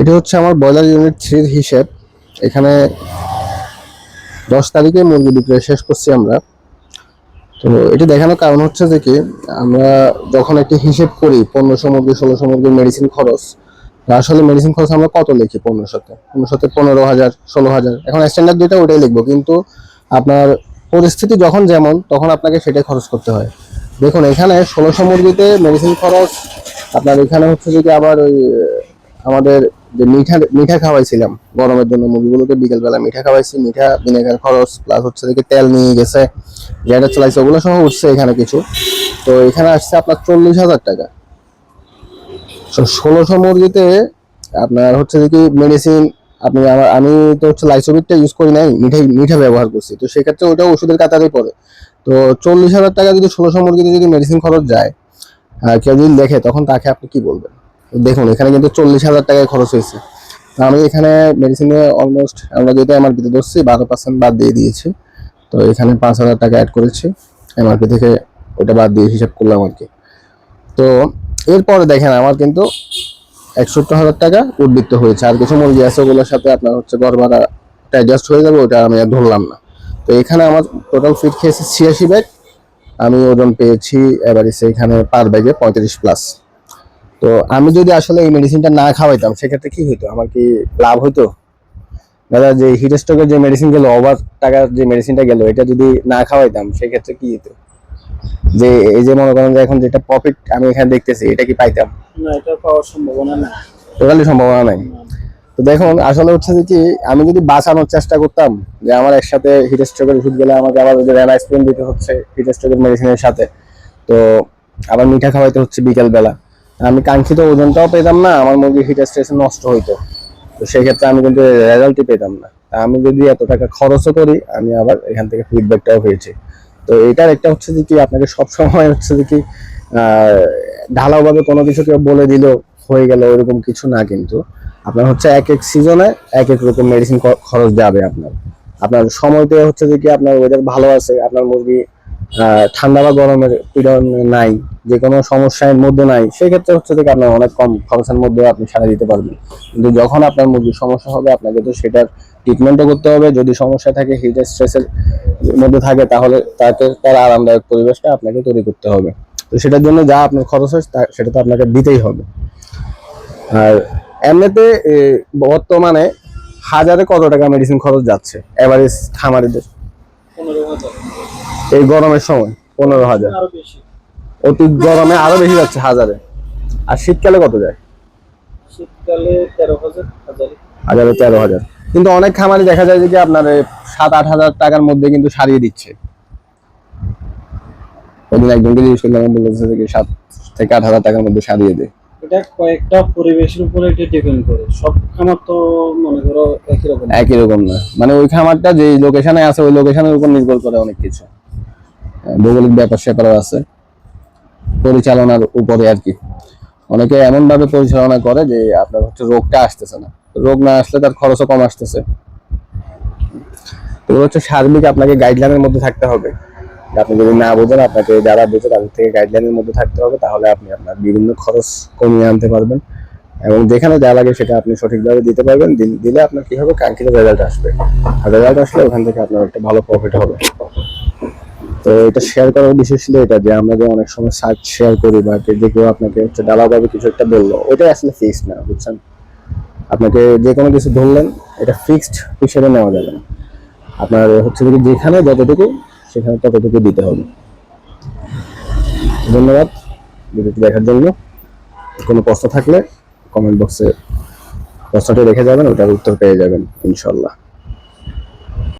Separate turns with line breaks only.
এটা হচ্ছে আমার ব্রয়লার ইউনিট থ্রির হিসেব। এখানে দশ তারিখে মুরগি বিক্রয় শেষ করছি আমরা। তো এটা দেখানোর কারণ হচ্ছে যে কি, আমরা যখন একটি হিসেব করি পনেরোশো মুরগি, ষোলোশো মুরগির মেডিসিন খরচ আসলে মেডিসিন খরচ আমরা কত লিখি পনেরোশোতে? পনেরোশোতে পনেরো হাজার, ষোলো হাজার। এখন স্ট্যান্ডার্ড যেটা ওটাই লিখব, কিন্তু আপনার পরিস্থিতি যখন যেমন, তখন আপনাকে সেটাই খরচ করতে হয়। দেখুন, এখানে ষোলোশো মুরগিতে মেডিসিন খরচ, আপনার এখানে হচ্ছে যদি আবার ওই, আমাদের যে মিঠা মিঠা খাওয়াইছিলাম গরমের জন্য মুরগিগুলোকে বিকেলবেলা মিঠা খাওয়াইছি, মিঠা ভিনেগার খরচ প্লাস হচ্ছে দেখি তেল নিয়ে গেছে, যেটা চালাইছে, ওগুলো সহ উঠছে এখানে কিছু। তো এখানে আসছে আপনার চল্লিশ হাজার টাকা। ষোলোশো মুরগিতে আপনার হচ্ছে কি মেডিসিন আপনি আমার, আমি তো হচ্ছে লাইসোবিটটা ইউজ করি নাই, মিঠাই, মিঠা ব্যবহার করছি। তো সেক্ষেত্রে ওটা ওষুধের কাতারেই পড়ে। তো চল্লিশ হাজার টাকা যদি ষোলোশো মুরগিতে যদি মেডিসিন খরচ যায় কেউ যদি দেখে, তখন তাকে আপনি কি বলবেন? দেখুন, এখানে কিন্তু চল্লিশ হাজার টাকায় খরচ হয়েছে। তো আমি এখানে মেডিসিনে অলমোস্ট আমরা যেটা এমআরপিতে ধরছি, বারো পার্সেন্ট বাদ দিয়ে দিয়েছি। তো এখানে পাঁচ হাজার টাকা অ্যাড করেছি এমআরপি থেকে ওটা বাদ দিয়ে হিসাব করলাম আর কি। তো এরপরে দেখেন, আমার কিন্তু একষট্টি হাজার টাকা উদ্বৃত্ত হয়েছে। আর কিছু মুরগি আছে, ওগুলোর সাথে আপনার হচ্ছে ভাড়া অ্যাডজাস্ট হয়ে যাবে, ওটা আমি আর ধরলাম না। তো এখানে আমার টোটাল ফিট খেয়েছে ছিয়াশি ব্যাগ আমি ওজন পেয়েছি এবারে সেখানে পার ব্যাগে পঁয়ত্রিশ প্লাস তো আমি যদি আসলে এই মেডিসিনটা না খাওয়াইতাম সেক্ষেত্রে কি হইতো? আমার কি লাভ হইতো? দাদা যে হিট স্ট্রোকের যে মেডিসিন গেলো ওভার টাকার যে মেডিসিনটা গেল এটা যদি না খাওয়াইতাম সেক্ষেত্রে কি হতো যে এই যে মনে করেন যে এখন যেটা প্রফিট আমি এখানে দেখতেছি এটা কি পাইতাম?
না এটা পাওয়ার সম্ভাবনা না
টোটালি সম্ভাবনা নাই। তো দেখুন আসলে হচ্ছে যে কি আমি যদি বাঁচানোর চেষ্টা করতাম যে আমার একসাথে হিট স্ট্রোকের ওষুধ গেলে আমাকে আবার ওই র্যানাইসপ্রিন দিতে হচ্ছে হিট স্ট্রোকের মেডিসিনের সাথে তো আবার মিঠা খাওয়াইতে হচ্ছে বিকেল বেলা আমি কাঙ্ক্ষিত ওজনটাও পেতাম না, আমার মুরগি হিট স্ট্রেস নষ্ট হইতো। তো সেক্ষেত্রে আমি কিন্তু রেজাল্টই পেতাম না। আমি যদি এত টাকা খরচও করি, আমি আবার এখান থেকে ফিডব্যাকটাও পেয়েছি। তো এটার একটা হচ্ছে যে কি, আপনাকে সবসময় হচ্ছে যে কি ঢালাওভাবে কোনো কিছু কেউ বলে দিল, হয়ে গেল, ওরকম কিছু না কিন্তু। আপনার হচ্ছে এক এক সিজনে এক এক রকম মেডিসিন খরচ যাবে আপনার। আপনার সময়তে হচ্ছে যে কি, আপনার ওয়েদার ভালো আছে, আপনার মুরগি ঠান্ডা বা গরমের পীড়ন নাই, যে কোনো সমস্যার মধ্যে নাই, সেক্ষেত্রে হচ্ছে যে আপনার অনেক কম খরচের মধ্যে আপনি সারা দিতে পারবেন। কিন্তু যখন আপনার মুরগির সমস্যা হবে, আপনাকে তো সেটার ট্রিটমেন্টও করতে হবে। যদি সমস্যা থাকে হিট স্ট্রেসের মধ্যে থাকে, তাহলে তাকে তার আরামদায়ক পরিবেশটা আপনাকে তৈরি করতে হবে। তো সেটার জন্য যা আপনার খরচ হয় সেটা তো আপনাকে দিতেই হবে। আর এমনিতে বর্তমানে হাজারে কত টাকা মেডিসিন খরচ যাচ্ছে? এভারেজ খামারিদের। এই গরমের সময় পনেরো হাজার। অতি গরমে আরও বেশি যাচ্ছে হাজারে। আর শীতকালে কত যায়?
শীতকালে তেরো হাজার হাজারে।
তেরো হাজার। কিন্তু অনেক খামারি দেখা যায় যে আপনার সাত আট হাজার টাকার মধ্যে কিন্তু সারিয়ে দিচ্ছে। ওদিন একজনকে জিজ্ঞেস করলাম বলেছে যে সাত থেকে আট হাজার টাকার মধ্যে সারিয়ে দেয়
এটা কয়েকটা পরিবেশের উপরে এটা ডিপেন্ড করে। সব খামার তো মনে করো একই রকম।
একই রকম না। মানে ওই খামারটা যে লোকেশনে আছে ওই লোকেশনের উপর নির্ভর করে অনেক কিছু। ভৌগোলিক ব্যাপার স্যাপারও আছে। পরিচালনার উপরে আর কি। অনেকে এমনভাবে পরিচালনা করে যে আপনার হচ্ছে রোগটা আসতেছে না। রোগ না আসলে তার খরচও কম আসতেছে। এগুলো হচ্ছে সার্বিক আপনাকে গাইডলাইনের মধ্যে থাকতে হবে। আপনি যদি না বোঝেন, আপনাকে যারা বোঝে তাদের থেকে গাইডলাইনের মধ্যে থাকতে হবে, তাহলে আপনি আপনার বিভিন্ন খরচ কমিয়ে আনতে পারবেন। এবং যেখানে যা লাগে সেটা আপনি সঠিকভাবে দিতে পারবেন। দিল- আপনার কি হবে? কাঙ্ক্ষিত রেজাল্ট আসবে। রেজাল্ট আসলে ওখান থেকে আপনার একটা ভালো প্রফিট হবে। তো এটা শেয়ার করার বিষয় ছিল এটা যে আমরা যে অনেক সময় সার্চ শেয়ার করি বা যে কেউ আপনাকে হচ্ছে ডালাভাবে কিছু একটা বলল ওইটাই আসলে ফিক্সড না, বুঝছেন? আপনাকে যে কোনো কিছু ধরলেন, এটা ফিক্সড হিসেবে নেওয়া যাবে না। আপনার হচ্ছে যে যেখানে যতটুকু, সেখানে ততটুকু দিতে হবে। ধন্যবাদ ভিডিওটি দেখার জন্য। কোনো প্রশ্ন থাকলে কমেন্ট বক্সে প্রশ্নটি রেখে যাবেন, ওটার উত্তর পেয়ে যাবেন ইনশাল্লাহ